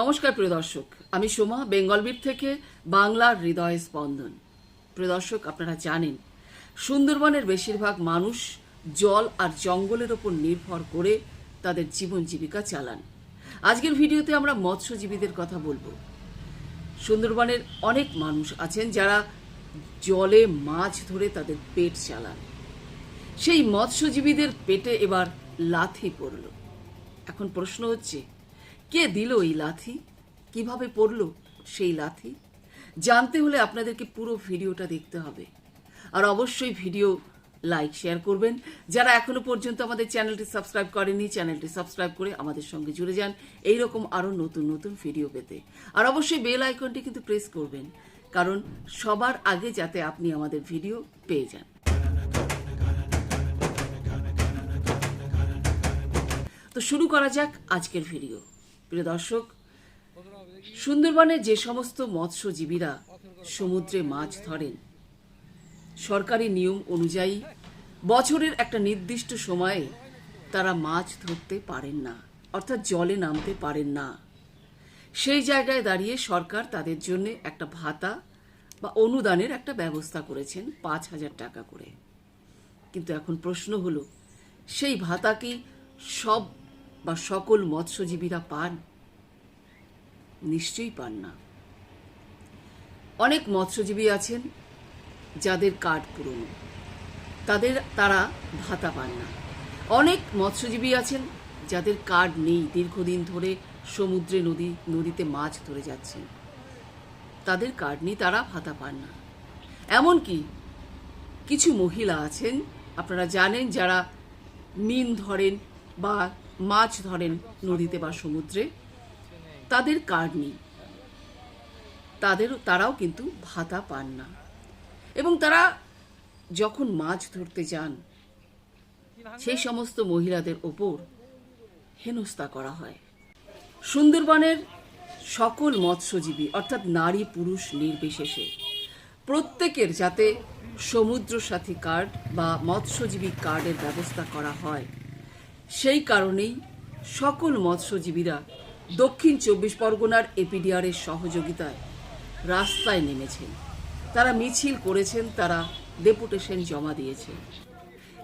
নমস্কার প্রিয় দর্শক, আমি সোমা বেঙ্গলবীর থেকে বাংলার হৃদয় স্পন্দন। প্রিয় দর্শক, আপনারা জানেন, সুন্দরবনের বেশিরভাগ মানুষ জল আর জঙ্গলের ওপর নির্ভর করে তাদের জীবন জীবিকা চালান। আজকের ভিডিওতে আমরা মৎস্যজীবীদের কথা বলব। সুন্দরবনের অনেক মানুষ আছেন যারা জলে মাছ ধরে তাদের পেট চালান। সেই মৎস্যজীবীদের পেটে এবার লাথি পড়ল। এখন প্রশ্ন হচ্ছে কে দিল এই লাথি? কীভাবে পড়ল সেই লাথি? জানতে হলে আপনাদেরকে পুরো ভিডিওটা দেখতে হবে। আর অবশ্যই ভিডিও লাইক, শেয়ার করবেন। যারা এখনও পর্যন্ত আমাদের চ্যানেলটি সাবস্ক্রাইব করেনি চ্যানেলটি সাবস্ক্রাইব করে আমাদের সঙ্গে জুড়ে যান। এই রকম আরও নতুন নতুন ভিডিও পেতে। আর অবশ্যই বেল আইকনটি কিন্তু প্রেস করবেন, কারণ সবার আগে যাতে আপনি আমাদের ভিডিও পেয়ে যান। তো শুরু করা যাক আজকের ভিডিও। প্রিয় দর্শক, সুন্দরবনে যে সমস্ত মৎস্যজীবীরা সমুদ্রে মাছ ধরেন, সরকারি নিয়ম অনুযায়ী বছরের একটা নির্দিষ্ট সময়ে তারা মাছ ধরতে পারেন না, অর্থাৎ জলে নামতে পারেন না। সেই জায়গায় দাঁড়িয়ে সরকার তাদের জন্য একটা ভাতা বা অনুদানের একটা ব্যবস্থা করেছেন পাঁচ হাজার টাকা করে। কিন্তু এখন প্রশ্ন হলো, সেই ভাতা কি সব বা সকল মৎস্যজীবীরা পান? নিশ্চয়ই পান না। অনেক মৎস্যজীবী আছেন যাদের কার্ড পুরনো। তাদের, তারা ভাতা পান না। অনেক মৎস্যজীবী আছেন যাদের কার্ড নেই, দীর্ঘদিন ধরে সমুদ্রে নদী, নদীতে মাছ ধরে যাচ্ছেন তাদের কার্ড নেই, তারা ভাতা পান না। এমনকি কিছু মহিলা আছেন, আপনারা জানেন, যারা মিন ধরেন বা মাছ ধরেন নদীতে বা সমুদ্রে, তাদের কার্ড নেই? তাদের, তারাও কিন্তু ভাতা পান না। এবং তারা যখন মাছ ধরতে যান, সেই সমস্ত মহিলাদের ওপর হেনস্থা করা হয়। সুন্দরবনের সকল মৎস্যজীবী, অর্থাৎ নারী, পুরুষ নির্বিশেষে প্রত্যেকের যাতে সমুদ্র সাথী কার্ড বা মৎস্যজীবী কার্ডের ব্যবস্থা করা হয় সেই কারণেই সকল মৎস্যজীবীরা দক্ষিণ চব্বিশ পরগনার এপিডিআরের সহযোগিতায় রাস্তায় নেমেছেন। তারা মিছিল করেছেন, তারা ডেপুটেশন জমা দিয়েছেন।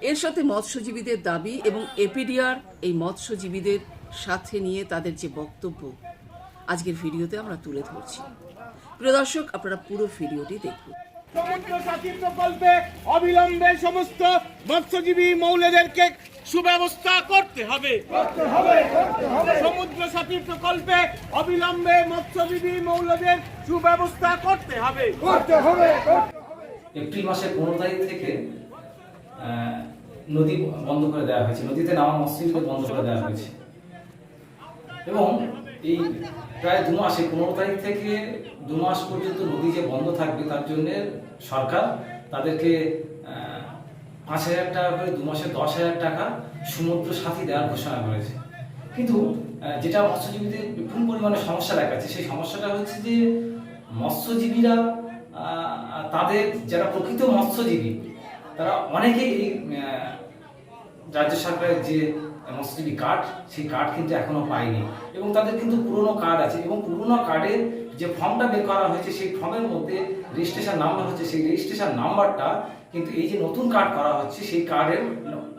এর সাথে মৎস্যজীবীদের দাবি এবং এপিডিআর এই মৎস্যজীবীদের সাথে নিয়ে তাদের যে বক্তব্য, আজকের ভিডিওতে আমরা তুলে ধরছি। প্রিয় দর্শক, আপনারা পুরো ভিডিওটি দেখুন। সমুদ্র সাথী প্রকল্পে অবিলম্বে সমস্ত মৎস্যজীবী মৌলেদেরকে সুব্যবস্থা করতে হবে। সমুদ্র সাথী প্রকল্পে অবিলম্বে মৎস্যজীবী মৌলদের সুব্যবস্থা করতে হবে। এপ্রিল মাসের পনেরো তারিখ থেকে নদী বন্ধ করে দেওয়া হয়েছে। নদীতে নামা মৎস্যজীবীদের বন্ধ করে দেওয়া হয়েছে। এবং এই প্রায় দু মাসে, পনেরো তারিখ থেকে দু মাস পর্যন্ত নদী যে বন্ধ থাকবে, তার জন্য সরকার তাদেরকে পাঁচ হাজার টাকা করে দু মাসে দশ হাজার টাকা সমুদ্র সাথী দেওয়ার ঘোষণা করেছে। কিন্তু যেটা মৎস্যজীবীদের বিপুল পরিমাণে সমস্যা দেখাচ্ছে, সেই সমস্যাটা হচ্ছে যে মৎস্যজীবীরা তাদের যারা প্রকৃত মৎস্যজীবী, তারা অনেকেই রাজ্য সরকারের যে মৎস্যজীবী কার্ড সেই কার্ড কিন্তু এখনও পায়নি এবং তাদের কিন্তু পুরনো কার্ড আছে। এবং পুরনো কার্ডের যে ফর্মটা বের করা হয়েছে, সেই ফর্মের মধ্যে রেজিস্ট্রেশন নাম্বার হচ্ছে। সেই রেজিস্ট্রেশন নাম্বারটা কিন্তু এই যে নতুন কার্ড করা হচ্ছে, সেই কার্ডের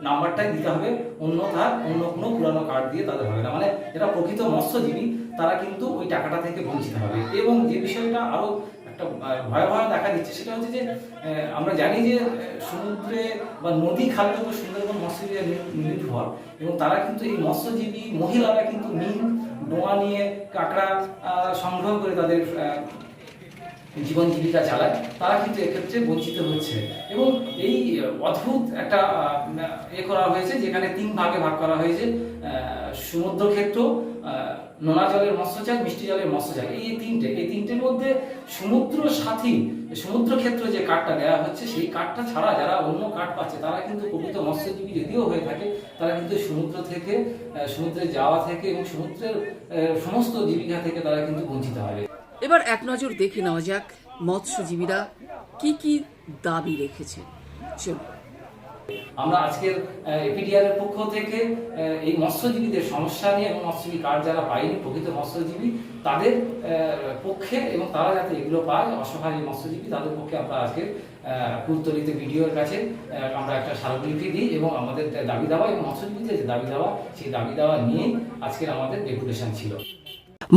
নাম্বারটাই দিতে হবে। অন্যথা অন্য কোনো পুরানো কার্ড দিয়ে তাদের হবে না। মানে যারা প্রকৃত মৎস্যজীবী, তারা কিন্তু ওই টাকাটা থেকে বঞ্চিত হবে। এবং যে বিষয়টা আরও একটা ভয়াবহ দেখা দিচ্ছে। সেটা হচ্ছে যে আমরা জানি যে সমুদ্রে বা নদী খালের উপর সুন্দরবন, মৎস্যজীবী নির্ভর। এবং তারা কিন্তু এই মৎস্যজীবী মহিলারা কিন্তু মিন ডোয়া নিয়ে কাঁকড়া সংগ্রহ করে তাদের জীবন জীবিকা চালায়। তারা কিন্তু এক্ষেত্রে বঞ্চিত হচ্ছে। এবং এই অদ্ভুত একটা এ করা হয়েছে, যেখানে তিন ভাগে ভাগ করা হয়েছে। সমুদ্র ক্ষেত্র নোনা জলের মৎস্যচাষ মিষ্টি জলের মৎস্যচাষ এই তিনটে, এই তিনটের মধ্যে সমুদ্র সাথী, সমুদ্র ক্ষেত্র যে কার্ডটা দেওয়া হচ্ছে, সেই কার্ডটা ছাড়া যারা অন্য কার্ড পাচ্ছে, তারা কিন্তু প্রকৃত মৎস্যজীবী যদিও হয়ে থাকে, তারা কিন্তু সমুদ্র থেকে সমুদ্রে যাওয়া থেকে এবং সমুদ্রের সমস্ত জীবিকা থেকে তারা কিন্তু বঞ্চিত হবে। এবার এক নজর দেখে নেওয়া যাক মৎস্যজীবীরা কি কি দাবি রেখেছে। চলুন। আমরা আজকের এপিডিআর এর পক্ষ থেকে এই মৎস্যজীবীদের সমস্যা নিয়ে এবং মৎস্যজীবী কার্ড যারা পায়নি, প্রকৃত মৎস্যজীবী, তাদের পক্ষে এবং তারা যাতে এগুলো পায়, অসহায় মৎস্যজীবী, তাদের পক্ষে আমরা আজকে কুলতলিত ভিডিওর কাছে আমরা একটা স্মারকলিপি দিই এবং আমাদের দাবি দাওয়া এবং মৎস্যজীবীদের যে দাবি দাওয়া, সেই দাবি দাওয়া নিয়ে আজকের আমাদের ডেপুটেশন ছিল।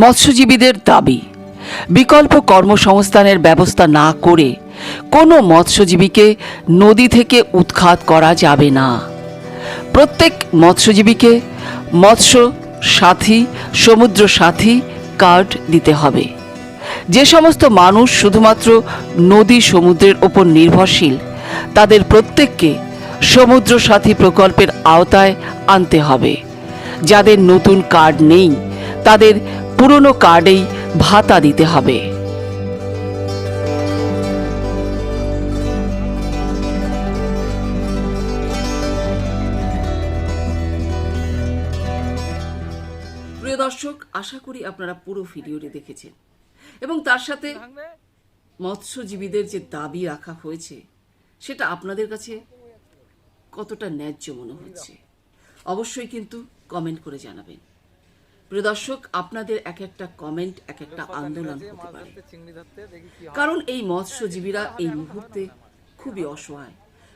মৎস্যজীবীদের দাবি, বিকল্প কর্মসংস্থানের ব্যবস্থা না করে কোনো মৎস্যজীবীকে নদী থেকে উৎখাত করা যাবে না। প্রত্যেক মৎস্যজীবীকে মৎস্য সাথী সমুদ্র সাথী কার্ড দিতে হবে। যে সমস্ত মানুষ শুধুমাত্র নদী সমুদ্রের ওপর নির্ভরশীল, তাদের প্রত্যেককে সমুদ্র সাথী প্রকল্পের আওতায় আনতে হবে। যাদের নতুন কার্ড নেই, তাদের পুরনো কার্ডেই ভাতা দিতে হবে। দর্শক আশা করি আপনারা পুরো ভিডিওটি দেখেছেন। এবং তার সাথে মৎস্যজীবীদের যে দাবি রাখা হয়েছে সেটা আপনাদের কাছে কতটা ন্যায্য মনে হচ্ছে? অবশ্যই কিন্তু কমেন্ট করে জানাবেন। প্রিয় দর্শক আপনাদের এক একটা কমেন্ট এক একটা আন্দোলন হতে পারে। কারণ এই মৎস্যজীবীরা এই মুহূর্তে খুবই অসহায়।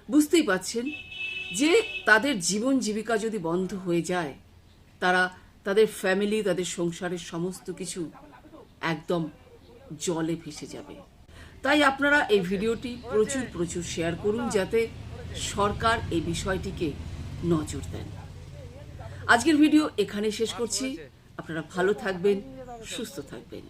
বুঝতেই পাচ্ছেন যে তাদের জীবন জীবিকা যদি বন্ধ হয়ে যায় তারা তাদের ফ্যামিলি তাদের সংসারের সমস্ত কিছু একদম জলে ভেসে যাবে। তাই আপনারা এই ভিডিওটি প্রচুর প্রচুর শেয়ার করুন যাতে সরকার এই বিষয়টিকে নজর দেন। আজকের ভিডিও এখানে শেষ করছি। আপনারা ভালো থাকবেন, সুস্থ থাকবেন।